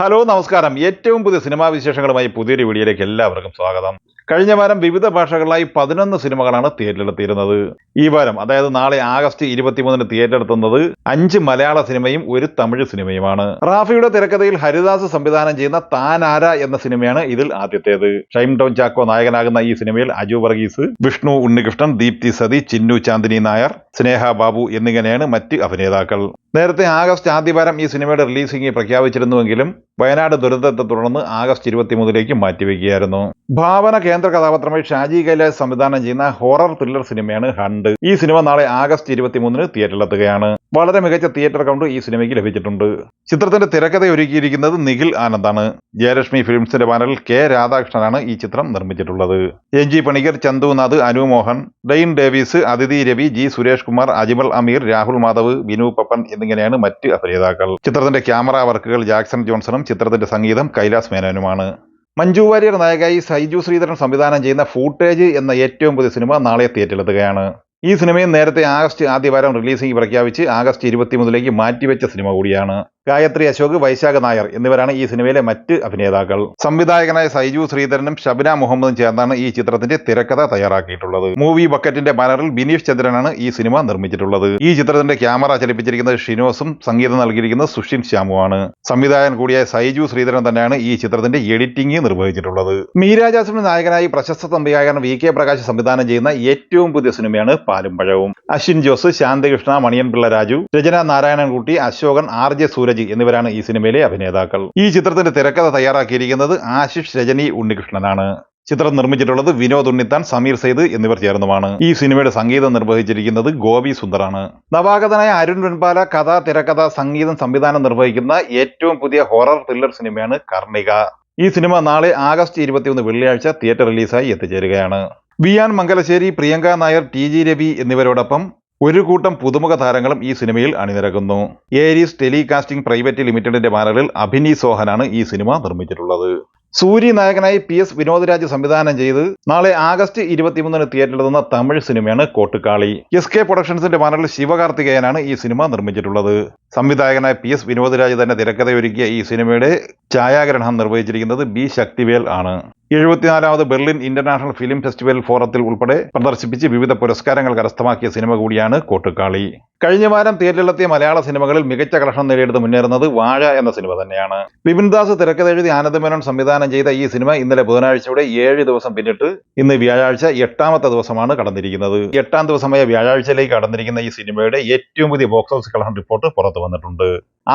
Hello നമസ്കാരം. ഏറ്റവും പുതിയ സിനിമാ വിശേഷങ്ങളുമായി പുതിയൊരു വീഡിയോയിലേക്ക് എല്ലാവർക്കും സ്വാഗതം. കഴിഞ്ഞ വാരം വിവിധ ഭാഷകളിലായി പതിനൊന്ന് സിനിമകളാണ് തിയേറ്ററിലെത്തിയിരുന്നത്. ഈ വാരം അതായത് നാളെ ആഗസ്റ്റ് ഇരുപത്തിമൂന്നിന് തിയേറ്ററെത്തുന്നത് അഞ്ച് മലയാള സിനിമയും ഒരു തമിഴ് സിനിമയുമാണ്. റാഫിയുടെ തിരക്കഥയിൽ ഹരിദാസ് സംവിധാനം ചെയ്യുന്ന താനാര എന്ന സിനിമയാണ് ഇതിൽ ആദ്യത്തേത്. ഷൈം ടോൺ ചാക്കോ നായകനാകുന്ന ഈ സിനിമയിൽ അജു വർഗീസ് വിഷ്ണു ഉണ്ണികൃഷ്ണൻ ദീപ്തി സതി ചിന്നു ചാന്ദിനി നായർ സ്നേഹ ബാബു എന്നിങ്ങനെയാണ് മറ്റ് അഭിനേതാക്കൾ. നേരത്തെ ആഗസ്റ്റ് ആദ്യവാരം ഈ സിനിമയുടെ റിലീസിംഗ് പ്രഖ്യാപിച്ചിരുന്നുവെങ്കിലും വയനാട് ദുരന്തത്തെ തുടർന്ന് ആഗസ്റ്റ് ഇരുപത്തിമൂന്നിലേക്ക് മാറ്റിവെക്കുകയായിരുന്നു. ഭാവന കേന്ദ്ര കഥാപാത്രമായി ഷാജി കൈലാസ് സംവിധാനം ചെയ്യുന്ന ഹൊറർ ത്രില്ലർ സിനിമയാണ് ഹണ്ട്. ഈ സിനിമ നാളെ ആഗസ്റ്റ് ഇരുപത്തിമൂന്നിന് തിയേറ്ററിലെത്തുകയാണ്. വളരെ മികച്ച തിയേറ്റർ കൗണ്ട് ഈ സിനിമയ്ക്ക് ലഭിച്ചിട്ടുണ്ട്. ചിത്രത്തിന്റെ തിരക്കഥ ഒരുക്കിയിരിക്കുന്നത് നിഖിൽ ആനന്ദാണ്. ജയലക്ഷ്മി ഫിലിംസിന്റെ ബാനറിൽ കെ രാധാകൃഷ്ണനാണ് ഈ ചിത്രം നിർമ്മിച്ചിട്ടുള്ളത്. N G Panicker Chandhunath Anu Mohan Dain Davis Aditi Ravi G Suresh Kumar Ajmal Ameer Rahul Madhav Vinu Pappan എന്നിങ്ങനെയാണ് മറ്റ് അഭിനേതാക്കൾ. ചിത്രത്തിന്റെ ക്യാമറ വർക്കുകൾ ജാക്സൺ ജോൺസണും ചിത്രത്തിന്റെ സംഗീതം കൈലാസ് മേനോനുമാണ്. മഞ്ജു വാര്യർ നായകായി സൈജു ശ്രീധരൻ സംവിധാനം ചെയ്യുന്ന ഫൂട്ടേജ് എന്ന ഏറ്റവും പുതിയ സിനിമ നാളെ തിയേറ്ററിലെത്തുകയാണ് ഈ സിനിമയും നേരത്തെ ആഗസ്റ്റ് ആദ്യവാരം റിലീസിംഗ് പ്രഖ്യാപിച്ച് ആഗസ്റ്റ് ഇരുപത്തി മൂന്നിലേക്ക് മാറ്റിവെച്ച സിനിമ കൂടിയാണ് ഗായത്രി അശോക് വൈശാഖ നായർ എന്നിവരാണ് ഈ സിനിമയിലെ മറ്റ് അഭിനേതാക്കൾ. സംവിധായകനായ സൈജു ശ്രീധരനും ഷബിന മുഹമ്മദും ചേർന്നാണ് ഈ ചിത്രത്തിന്റെ തിരക്കഥ തയ്യാറാക്കിയിട്ടുള്ളത്. മൂവി ബക്കറ്റിന്റെ ബാനറിൽ ബിനീഷ് ചന്ദ്രനാണ് ഈ സിനിമ നിർമ്മിച്ചിട്ടുള്ളത്. ഈ ചിത്രത്തിന്റെ ക്യാമറ ചലിപ്പിച്ചിരിക്കുന്നത് ഷിനോസും സംഗീതം നൽകിയിരിക്കുന്നത് സുഷിൻ ശ്യാമുവാണ്. സംവിധായകൻ കൂടിയായ സൈജു ശ്രീധരൻ തന്നെയാണ് ഈ ചിത്രത്തിന്റെ എഡിറ്റിംഗ് നിർവഹിച്ചിട്ടുള്ളത്. മീര ജാസ്മിൻ നായകനായി പ്രശസ്ത സംവിധായകൻ വി കെ പ്രകാശ് സംവിധാനം ചെയ്യുന്ന ഏറ്റവും പുതിയ സിനിമയാണ് പാലും പഴവും അശ്വിൻ ജോസ് ശാന്തികൃഷ്ണ മണിയൻ പിള്ള രാജു രചന നാരായണൻകുട്ടി അശോകൻ ആർ ജെ സൂരജ് എന്നിവരാണ് ഈ സിനിമയിലെ അഭിനേതാക്കൾ. ഈ ചിത്രത്തിന്റെ തിരക്കഥ തയ്യാറാക്കിയിരിക്കുന്നത് ആശിഷ് രജനി ഉണ്ണികൃഷ്ണനാണ്. ചിത്രം നിർമ്മിച്ചിട്ടുള്ളത് വിനോദ് ഉണ്ണിത്താൻ സമീർ സെയ്ദ് എന്നിവർ ചേർന്നുമാണ്. ഈ സിനിമയുടെ സംഗീതം നിർവഹിച്ചിരിക്കുന്നത് ഗോപി സുന്ദറാണ്. നവാഗതനായ അരുൺ വെൺപാല കഥ തിരക്കഥ സംഗീതം സംവിധാനം നിർവഹിക്കുന്ന ഏറ്റവും പുതിയ ഹൊറർ ത്രില്ലർ സിനിമയാണ് കർണിക. ഈ സിനിമ നാളെ ആഗസ്റ്റ് ഇരുപത്തിയൊന്ന് വെള്ളിയാഴ്ച തിയേറ്റർ റിലീസായി എത്തിച്ചേരുകയാണ്. വിയാൻ മംഗലശ്ശേരി പ്രിയങ്ക നായർ ടി ജി രവി എന്നിവരോടൊപ്പം ഒരു കൂട്ടം പുതുമുഖ താരങ്ങളും ഈ സിനിമയിൽ അണിനിരക്കുന്നു. ഏരീസ് ടെലികാസ്റ്റിംഗ് പ്രൈവറ്റ് ലിമിറ്റഡിന്റെ ബാനറിൽ അഭിനി സോഹനാണ് ഈ സിനിമ നിർമ്മിച്ചിട്ടുള്ളത്. സൂരി നായകനായി പി എസ് വിനോദരാജ് സംവിധാനം ചെയ്ത് നാളെ ആഗസ്റ്റ് ഇരുപത്തിമൂന്നിന് തിയേറ്ററിലെത്തുന്ന തമിഴ് സിനിമയാണ് കോട്ടുകാളി. എസ് കെ പ്രൊഡക്ഷൻസിന്റെ ബാനറിൽ ശിവകാർത്തികേയനാണ് ഈ സിനിമ നിർമ്മിച്ചിട്ടുള്ളത്. സംവിധായകനായ പി എസ് വിനോദരാജ് തന്നെ തിരക്കഥയൊരുക്കിയ ഈ സിനിമയുടെ ഛായാഗ്രഹണം നിർവഹിച്ചിരിക്കുന്നത് ബി ശക്തിവേൽ ആണ്. എഴുപത്തിനാലാമത് ബെർലിൻ ഇന്റർനാഷണൽ ഫിലിം ഫെസ്റ്റിവൽ ഫോറത്തിൽ ഉൾപ്പെടെ പ്രദർശിപ്പിച്ച് വിവിധ പുരസ്കാരങ്ങൾ കരസ്ഥമാക്കിയ സിനിമ കൂടിയാണ് കോട്ടുകാളി. കഴിഞ്ഞ വാരം തിയേറ്ററിലെത്തിയ മലയാള സിനിമകളിൽ മികച്ച കളക്ഷൻ നേടിയെടുത്ത് മുന്നേറുന്നത് വാഴ എന്ന സിനിമ തന്നെയാണ്. ബിപിൻദാസ് തിരക്കഥെഴുതി ആനന്ദമേനോൻ സംവിധാനം ചെയ്ത ഈ സിനിമ ഇന്നലെ ബുധനാഴ്ചയുടെ ഏഴ് ദിവസം പിന്നിട്ട് ഇന്ന് വ്യാഴാഴ്ച എട്ടാമത്തെ ദിവസമാണ് കടന്നിരിക്കുന്നത്. എട്ടാം ദിവസമായ വ്യാഴാഴ്ചയിലേക്ക് കടന്നിരിക്കുന്ന ഈ സിനിമയുടെ ഏറ്റവും പുതിയ ബോക്സ് ഓഫീസ് കളക്ഷൻ റിപ്പോർട്ട് പുറത്തു വന്നിട്ടുണ്ട്.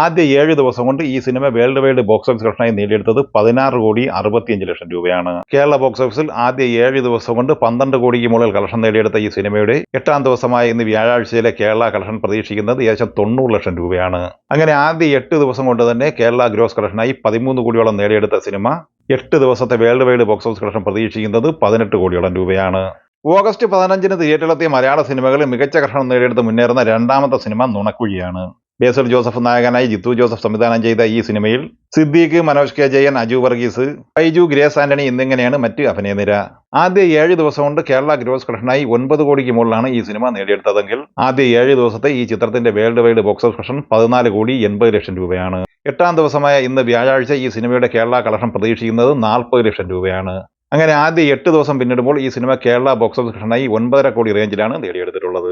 ആദ്യ ഏഴ് ദിവസം കൊണ്ട് ഈ സിനിമ വേൾഡ് വൈഡ് ബോക്സ് ഓഫീസ് കളക്ഷനായി നേടിയെടുത്തത് പതിനാറ് കോടി അറുപത്തിയഞ്ച് ലക്ഷം രൂപയാണ്. കേരള ബോക്സ് ഓഫീസിൽ ആദ്യ ഏഴ് ദിവസം കൊണ്ട് പന്ത്രണ്ട് കോടിക്ക് മുകളിൽ കളക്ഷൻ നേടിയെടുത്ത ഈ സിനിമയുടെ എട്ടാം ദിവസമായ ഇന്ന് വ്യാഴാഴ്ചയിലെ കേരള കളക്ഷൻ പ്രതീക്ഷിക്കുന്നത് ഏകദേശം തൊണ്ണൂറ് ലക്ഷം രൂപയാണ്. അങ്ങനെ ആദ്യ എട്ട് ദിവസം കൊണ്ട് തന്നെ കേരള ഗ്രോസ് കളക്ഷനായി പതിമൂന്ന് കോടിയോളം നേടിയെടുത്ത സിനിമ എട്ട് ദിവസത്തെ world wide box office collection പ്രതീക്ഷിക്കുന്നത് പതിനെട്ട് കോടിയോളം രൂപയാണ്. ഓഗസ്റ്റ് പതിനഞ്ചിന് തിയേറ്ററിലെത്തിയ മലയാള സിനിമകളിൽ മികച്ച കർഷണം നേടിയെടുത്ത് മുന്നേറുന്ന രണ്ടാമത്തെ സിനിമ നുണക്കുഴിയാണ്. ബേസൽ ജോസഫ് നായകനായി ജിത്തു ജോസഫ് സംവിധാനം ചെയ്ത ഈ സിനിമയിൽ സിദ്ദീഖ് മനോജ് കെ ജയൻ അജു വർഗീസ് ഐജു ഗ്രേസ് ആന്റണി എന്നിങ്ങനെയാണ് മറ്റ് അഭിനയനിര ആദ്യ ഏഴ് ദിവസം കൊണ്ട് കേരള ഗ്രോസ് കളക്ഷനായി ഒൻപത് കോടിക്ക് മുകളിലാണ് ഈ സിനിമ നേടിയെടുത്തതെങ്കിൽ ആദ്യ ഏഴ് ദിവസത്തെ ഈ ചിത്രത്തിന്റെ world wide box of collection പതിനാല് കോടി എൺപത് ലക്ഷം രൂപയാണ്. എട്ടാം ദിവസമായ ഇന്ന് വ്യാഴാഴ്ച ഈ സിനിമയുടെ കേരള കളക്ഷൻ പ്രതീക്ഷിക്കുന്നത് നാൽപ്പത് ലക്ഷം രൂപയാണ്. അങ്ങനെ ആദ്യ എട്ട് ദിവസം പിന്നിടുമ്പോൾ ഈ സിനിമ കേരള ബോക്സ് ഓഫീസ് കളക്ഷനായി ഒൻപതര കോടി റേഞ്ചിലാണ് നേടിയെടുത്തിട്ടുള്ളത്.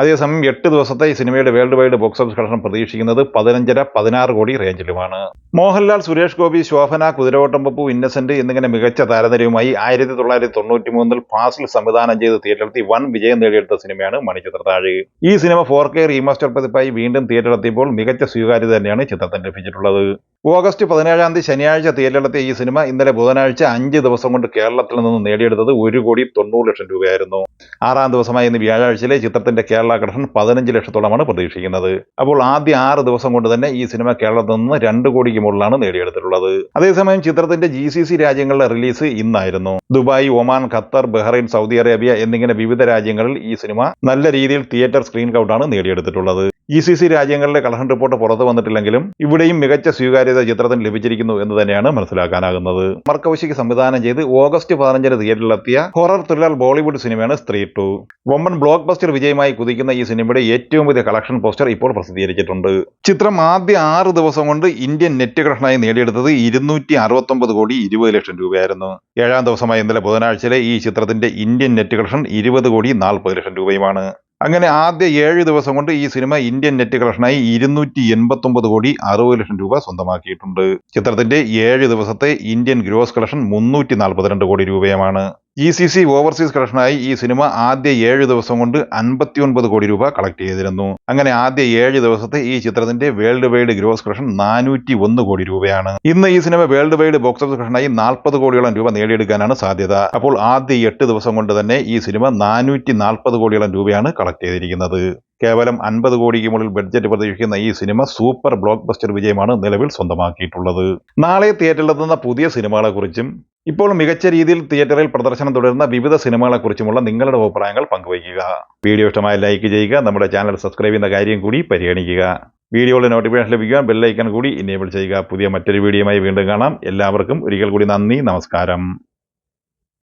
അതേസമയം എട്ട് ദിവസത്തെ ഈ സിനിമയുടെ world wide box office collection പ്രതീക്ഷിക്കുന്നത് പതിനഞ്ചര പതിനാറ് കോടി റേഞ്ചിലുമാണ്. മോഹൻലാൽ സുരേഷ് ഗോപി ശോഭന കുതിരവട്ടം പപ്പു ഇന്നസെന്റ് എന്നിങ്ങനെ മികച്ച താരനിരയുമായി ആയിരത്തി തൊള്ളായിരത്തി തൊണ്ണൂറ്റി മൂന്നിൽ ഫാസിൽ സംവിധാനം ചെയ്ത് തിയേറ്ററിലെത്തി വൻ വിജയം നേടിയെടുത്ത സിനിമയാണ് മണിച്ചിത്രത്താഴ് ഈ സിനിമ ഫോർ കെ റീമാസ്റ്റർ പതിപ്പായി വീണ്ടും തിയേറ്ററിലെത്തിയപ്പോൾ മികച്ച സ്വീകാര്യത തന്നെയാണ് ചിത്രത്തിന് ലഭിച്ചിട്ടുള്ളത്. ഓഗസ്റ്റ് പതിനേഴാം തീയതി ശനിയാഴ്ച തിയേറ്ററിലെത്തിയ ഈ സിനിമ ഇന്നലെ ബുധനാഴ്ച അഞ്ച് ദിവസം കൊണ്ട് കേരളത്തിൽ നിന്ന് നേടിയെടുത്തത് ഒരു കോടി തൊണ്ണൂറ് ലക്ഷം രൂപയായിരുന്നു. ആറാം ദിവസമായ ഇന്ന് വ്യാഴാഴ്ചയിലെ ചിത്രത്തിന്റെ കളക്ഷൻ പതിനഞ്ച് ലക്ഷത്തോളമാണ് പ്രതീക്ഷിക്കുന്നത്. അപ്പോൾ ആദ്യ ആറ് ദിവസം കൊണ്ട് തന്നെ ഈ സിനിമ കേരളത്തിൽ നിന്ന് രണ്ട് കോടിക്ക് മുകളിലാണ് നേടിയെടുത്തിട്ടുള്ളത്. അതേസമയം ചിത്രത്തിന്റെ ജി സി സി രാജ്യങ്ങളുടെ release ഇന്നായിരുന്നു. Dubai Oman Qatar Bahrain Saudi Arabia എന്നിങ്ങനെ വിവിധ രാജ്യങ്ങളിൽ ഈ സിനിമ നല്ല രീതിയിൽ തിയേറ്റർ സ്ക്രീൻ കൗണ്ടാണ് നേടിയെടുത്തിട്ടുള്ളത്. ഇ സി സി രാജ്യങ്ങളിലെ കളക്ഷൻ റിപ്പോർട്ട് പുറത്തു വന്നിട്ടില്ലെങ്കിലും ഇവിടെയും മികച്ച സ്വീകാര്യത ചിത്രത്തിന് ലഭിച്ചിരിക്കുന്നു എന്ന് തന്നെയാണ് മനസ്സിലാക്കാനാകുന്നത്. മർക്കവശിക്ക് സംവിധാനം ചെയ്ത് ഓഗസ്റ്റ് പതിനഞ്ചിന് തിയേറ്ററിലെത്തിയ ഹൊറർ ത്രില്ലർ ബോളിവുഡ് സിനിമയാണ് സ്ത്രീ ടു. വമ്പൻ ബ്ലോക്ക് ബസ്റ്റർ വിജയമായി കുതിക്കുന്ന ഈ സിനിമയുടെ ഏറ്റവും വലിയ കളക്ഷൻ പോസ്റ്റർ ഇപ്പോൾ പ്രസിദ്ധീകരിച്ചിട്ടുണ്ട്. ചിത്രം ആദ്യ ആറ് ദിവസം കൊണ്ട് ഇന്ത്യൻ നെറ്റ് കളക്ഷനായി നേടിയെടുത്തത് ഇരുന്നൂറ്റി അറുപത്തൊമ്പത് കോടി ഇരുപത് ലക്ഷം രൂപയായിരുന്നു. ഏഴാം ദിവസമായ ഇന്നലെ ബുധനാഴ്ചയിലെ ഈ ചിത്രത്തിന്റെ ഇന്ത്യൻ നെറ്റ് കളക്ഷൻ ഇരുപത് കോടി നാൽപ്പത് ലക്ഷം രൂപയുമാണ്. അങ്ങനെ ആദ്യ ഏഴ് ദിവസം കൊണ്ട് ഈ സിനിമ ഇന്ത്യൻ നെറ്റ് കളക്ഷനായി ഇരുന്നൂറ്റി എൺപത്തൊമ്പത് കോടി അറുപത് ലക്ഷം രൂപ സ്വന്തമാക്കിയിട്ടുണ്ട്. ചിത്രത്തിന്റെ ഏഴ് ദിവസത്തെ ഇന്ത്യൻ ഗ്രോസ് കളക്ഷൻ മുന്നൂറ്റി നാൽപ്പത്തിരണ്ട് കോടി രൂപയുമാണ്. ഇ സി സി ഓവർസീസ് കളക്ഷനായി ഈ സിനിമ ആദ്യ ഏഴ് ദിവസം കൊണ്ട് അൻപത്തിയൊൻപത് കോടി രൂപ കളക്ട് ചെയ്തിരുന്നു. അങ്ങനെ ആദ്യ ഏഴ് ദിവസത്തെ ഈ ചിത്രത്തിന്റെ വേൾഡ് വൈഡ് ഗ്രോസ് കളക്ഷൻ നാനൂറ്റി ഒന്ന് കോടി രൂപയാണ്. ഇന്ന് ഈ സിനിമ വേൾഡ് വൈഡ് ബോക്സ് ഓഫീസ് കളക്ഷനായി നാൽപ്പത് കോടിയോളം രൂപ നേടിയെടുക്കാനാണ് സാധ്യത. അപ്പോൾ ആദ്യ എട്ട് ദിവസം കൊണ്ട് തന്നെ ഈ സിനിമ നാനൂറ്റി നാൽപ്പത് കോടിയോളം രൂപയാണ് കളക്ട് ചെയ്തിരിക്കുന്നത്. കേവലം അൻപത് കോടിക്ക് മുകളിൽ ബഡ്ജറ്റ് പ്രതീക്ഷിക്കുന്ന ഈ സിനിമ സൂപ്പർ ബ്ലോക്ക് ബസ്റ്റർ വിജയമാണ് നിലവിൽ സ്വന്തമാക്കിയിട്ടുള്ളത്. നാളെ തിയേറ്ററിലെത്തുന്ന പുതിയ സിനിമകളെക്കുറിച്ചും ഇപ്പോൾ മികച്ച രീതിയിൽ തിയേറ്ററിൽ പ്രദർശനം തുടരുന്ന വിവിധ സിനിമകളെക്കുറിച്ചുമുള്ള നിങ്ങളുടെ അഭിപ്രായങ്ങൾ പങ്കുവയ്ക്കുക. വീഡിയോ ഇഷ്ടമായ ലൈക്ക് ചെയ്യുക നമ്മുടെ ചാനൽ സബ്സ്ക്രൈബ് ചെയ്യുന്ന കാര്യം കൂടി പരിഗണിക്കുക. വീഡിയോയുടെ നോട്ടിഫിക്കേഷൻ ലഭിക്കുവാൻ ബെല്ലൈക്കൺ കൂടി ഇനേബിൾ ചെയ്യുക. പുതിയ മറ്റൊരു വീഡിയോയുമായി വീണ്ടും കാണാം. എല്ലാവർക്കും ഒരിക്കൽ കൂടി നന്ദി നമസ്കാരം.